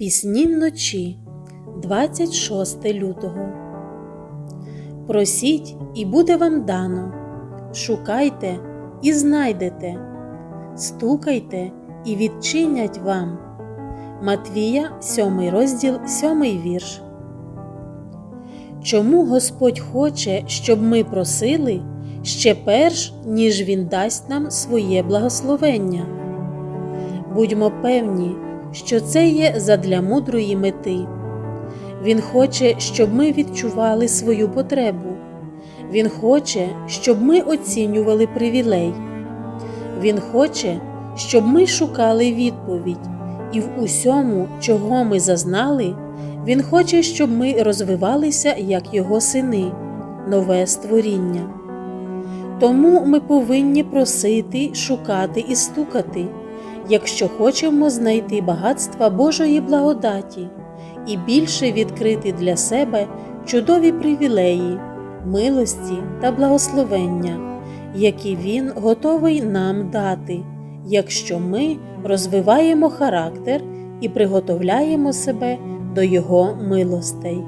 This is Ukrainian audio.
Пісні вночі, 26 лютого. Просіть, і буде вам дано. Шукайте і знайдете, стукайте і відчинять вам. Матвія, 7 розділ, 7 вірш. Чому Господь хоче, щоб ми просили ще перш, ніж Він дасть нам своє благословення? Будьмо певні, що це є задля мудрої мети. Він хоче, щоб ми відчували свою потребу. Він хоче, щоб ми оцінювали привілей. Він хоче, щоб ми шукали відповідь, і в усьому, чого ми зазнали, Він хоче, щоб ми розвивалися як Його сини, нове створіння. Тому ми повинні просити, шукати і стукати, якщо хочемо знайти багатства Божої благодаті і більше відкрити для себе чудові привілеї, милості та благословення, які Він готовий нам дати, якщо ми розвиваємо характер і приготовляємо себе до Його милостей.